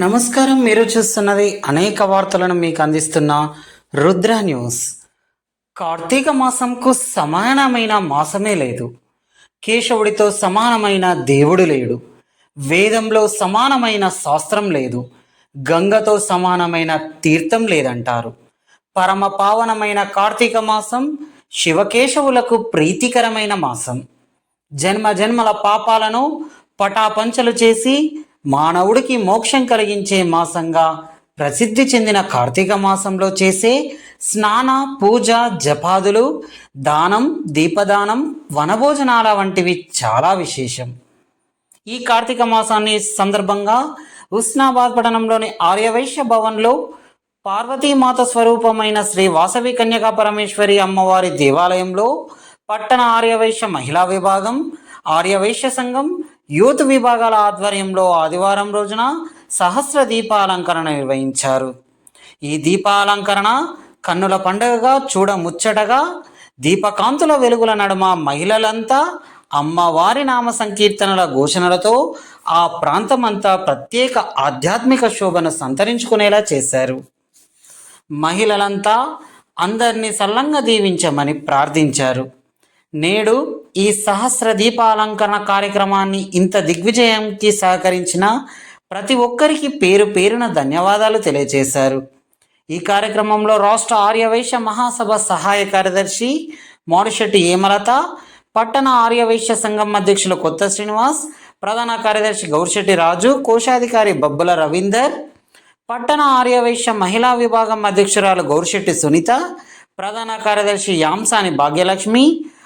నమస్కారం మీరు చూస్తున్నది అనేక వార్తలను మీకు అందిస్తున్న రుద్ర న్యూస్. కార్తీక మాసంకు సమానమైన మాసమే లేదు. కేశవుడితో సమానమైన దేవుడు లేడు. వేదంలో సమానమైన శాస్త్రం లేదు. గంగతో సమానమైన తీర్థం లేదంటారు. పరమ పావనమైన కార్తీక మాసం శివకేశవులకు ప్రీతికరమైన మాసం. జన్మ జన్మల పాపాలను పటాపంచలు చేసి మానవుడికి మోక్షం కలిగించే మాసంగా ప్రసిద్ధి చెందిన కార్తీక మాసంలో చేసే స్నాన పూజ జపాదులు దానం దీపదానం వనభోజనాల వంటివి చాలా విశేషం. ఈ కార్తీక మాసాన్ని సందర్భంగా ఉస్నాబాద్ పట్టణంలోని ఆర్యవైశ్య భవన్లో పార్వతీమాత స్వరూపమైన శ్రీ వాసవి కన్యకా పరమేశ్వరి అమ్మవారి దేవాలయంలో పట్టణ ఆర్యవైశ్య మహిళా విభాగం ఆర్యవైశ్య సంఘం యూత్ విభాగాల ఆధ్వర్యంలో ఆదివారం రోజున సహస్ర దీపాలంకరణ నిర్వహించారు. ఈ దీపాలంకరణ కన్నుల పండుగగా చూడముచ్చటగా దీపకాంతుల వెలుగుల నడుమ మహిళలంతా అమ్మవారి నామ సంకీర్తనల ఘోషణలతో ఆ ప్రాంతమంతా ప్రత్యేక ఆధ్యాత్మిక శోభను సంతరించుకునేలా చేశారు. మహిళలంతా అందరినీ సల్లంగా దీవించమని ప్రార్థించారు. నేడు ఈ సహస్ర దీపాలంకరణ కార్యక్రమాన్ని ఇంత దిగ్విజయంకి సహకరించిన ప్రతి ఒక్కరికి పేరు పేరున ధన్యవాదాలు తెలియజేశారు. ఈ కార్యక్రమంలో రాష్ట్ర ఆర్యవైశ్య మహాసభ సహాయ కార్యదర్శి మోడిశెట్టి ఏమలత పట్టణ ఆర్యవైశ్య సంఘం అధ్యక్షులు కొత్త శ్రీనివాస్ ప్రధాన కార్యదర్శి గౌరిశెట్టి రాజు కోశాధికారి బబ్బుల రవీందర్ పట్టణ ఆర్యవైశ్య మహిళా విభాగం అధ్యక్షురాలు గౌరిశెట్టి సునీత ప్రధాన కార్యదర్శి యాంసాని భాగ్యలక్ష్మి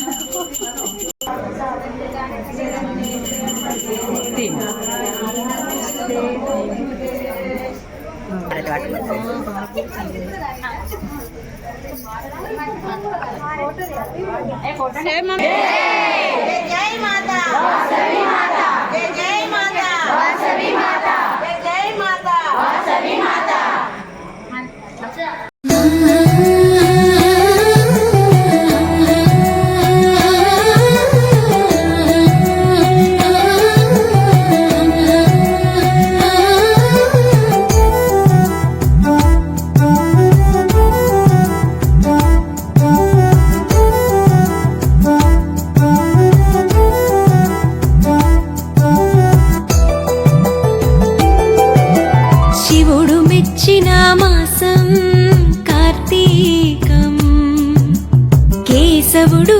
जय माता वासवी माता దేవుడు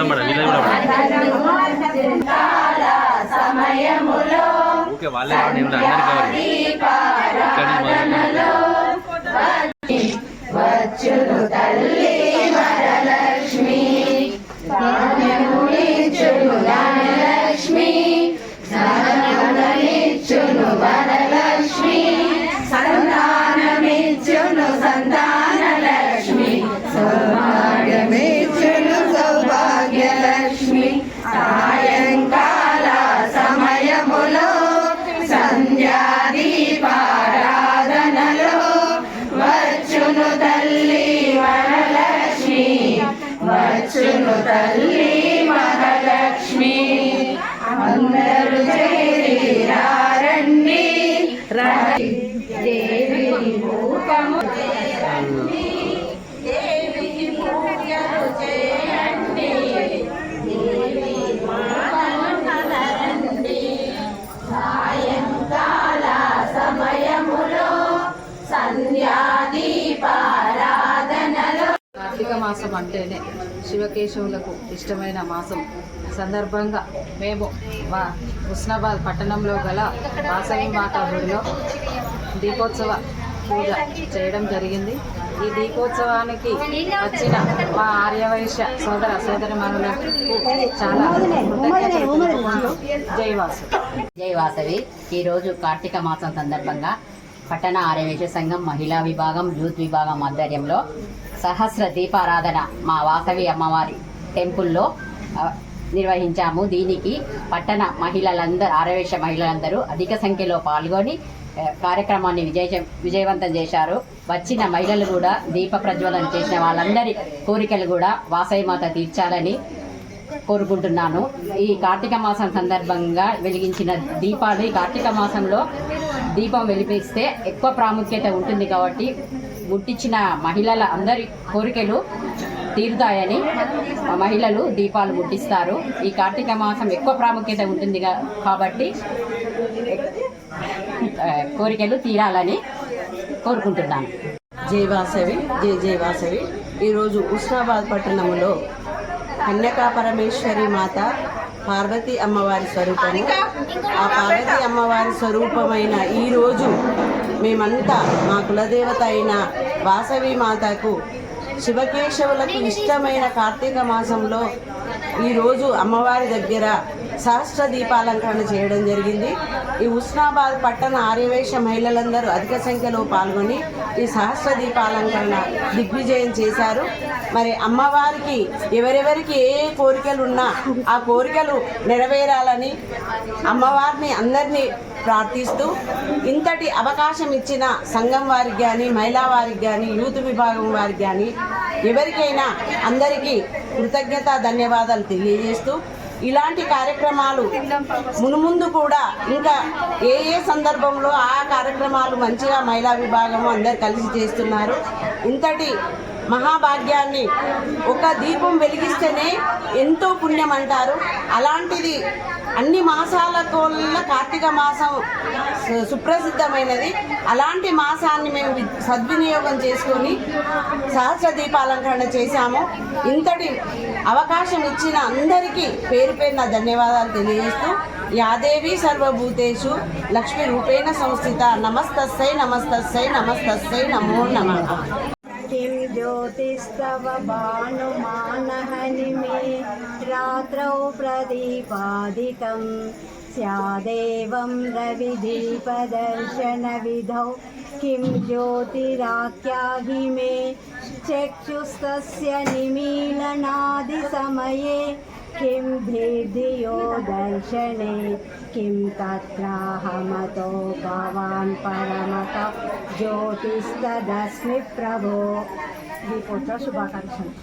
మొత్తం పడ వీళ్ళది కూడా పడ ఓకే వాళ్ళే కావాలి ఏమిటి అందరు కావాలి. ఇక్కడి రూపము దేవికి పూజలు చేయండి దేవి కలరండి సాయంకాల సమయములో సంధ్యాదీపారాధనలో కార్తీక మాసం అంటేనే శివకేశవులకు ఇష్టమైన మాసం. సందర్భంగా మేము మా హుస్నాబాద్ పట్టణంలో గల వాసవి మాతా గుడిలో దీపోత్సవ పూజ చేయడం జరిగింది. ఈ దీపోత్సవానికి వచ్చిన మా ఆర్యవైశ్య సోదర సోదరి చాలా జైవాసు జైవాసవి ఈరోజు కార్తీక మాసం సందర్భంగా పట్టణ ఆర్యవేశ సంఘం మహిళా విభాగం యూత్ విభాగం ఆధ్వర్యంలో సహస్ర దీపారాధన మా వాసవి అమ్మవారి టెంపుల్లో నిర్వహించాము. దీనికి పట్టణ మహిళలందరూ ఆరవేశ మహిళలందరూ అధిక సంఖ్యలో పాల్గొని కార్యక్రమాన్ని విజయ విజయవంతం చేశారు. వచ్చిన మహిళలు కూడా దీప ప్రజ్వలన చేసిన వాళ్ళందరి కోరికలు కూడా వాసవిమాత తీర్చాలని కోరుకుంటున్నాను. ఈ కార్తీక మాసం సందర్భంగా వెలిగించిన దీపాలు ఈ కార్తీక మాసంలో దీపం వెలిపిస్తే ఎక్కువ ప్రాముఖ్యత ఉంటుంది కాబట్టి గుట్టించిన మహిళల అందరి కోరికలు తీరుతాయని మహిళలు దీపాలు ముట్టిస్తారు. ఈ కార్తీక మాసం ఎక్కువ ప్రాముఖ్యత ఉంటుంది కాబట్టి కోరికలు తీరాలని కోరుకుంటున్నాను. జై వాసవి జై జై వాసవి. ఈరోజు ఉస్నాబాద్ పట్టణంలో కన్యకా పరమేశ్వరి మాత పార్వతీ అమ్మవారి స్వరూపము. ఆ పార్వతీ అమ్మవారి స్వరూపమైన ఈరోజు మేమంతా మా కులదేవత అయిన వాసవి మాతకు శివకేశవులకు ఇష్టమైన కార్తీక మాసంలో ఈరోజు అమ్మవారి దగ్గర సహస్ర దీపాలంకరణ చేయడం జరిగింది. ఈ ఉస్నాబాద్ పట్టణ ఆర్యవేశ మహిళలందరూ అధిక సంఖ్యలో పాల్గొని ఈ సహస్ర దీపాలంకరణ దిగ్విజయం చేశారు. మరి అమ్మవారికి ఎవరెవరికి ఏ ఏ కోరికలు ఉన్నా ఆ కోరికలు నెరవేరాలని అమ్మవారిని అందరినీ ప్రార్థిస్తూ ఇంతటి అవకాశం ఇచ్చిన సంఘం వారికి కానీ మహిళా వారికి కానీ యూత్ విభాగం వారికి కానీ ఎవరికైనా అందరికీ కృతజ్ఞత ధన్యవాదాలు తెలియజేస్తూ ఇలాంటి కార్యక్రమాలు మునుముందు కూడా ఇంకా ఏ ఏ సందర్భంలో ఆ కార్యక్రమాలు మంచిగా మహిళా విభాగము అందరు కలిసి చేస్తున్నారు. ఇంతటి మహాభాగ్యాన్ని ఒక దీపం వెలిగిస్తేనే ఎంతో పుణ్యం అంటారు అలాంటిది అన్ని మాసాల కార్తీక మాసం సుప్రసిద్ధమైనది. అలాంటి మాసాన్ని మేము సద్వినియోగం చేసుకొని సహస్ర దీపాలంకరణ చేశాము. ఇంతటి అవకాశం ఇచ్చిన అందరికీ పేరు పేరున ధన్యవాదాలు తెలియజేస్తూ యాదేవి సర్వభూతేషు లక్ష్మీ రూపేణ సంస్థిత నమస్తస్సై నమస్తస్సై నమస్తస్సై నమో నమ. किं ज्योतिस्तव भानुमानहनि मे रात्रौ प्रदीपादिकं स्यादेवं रविदीपदर्शनविधौ किं ज्योतिराख्याहि मे चक्षुस्तस्य निमीलनादिसमये किं भेदियो दर्शने? किं तत्राहमतो भवान् परमत ज्योतिस्तदस्मि प्रभो? दीपोत्सव शुभाकांक्षाः।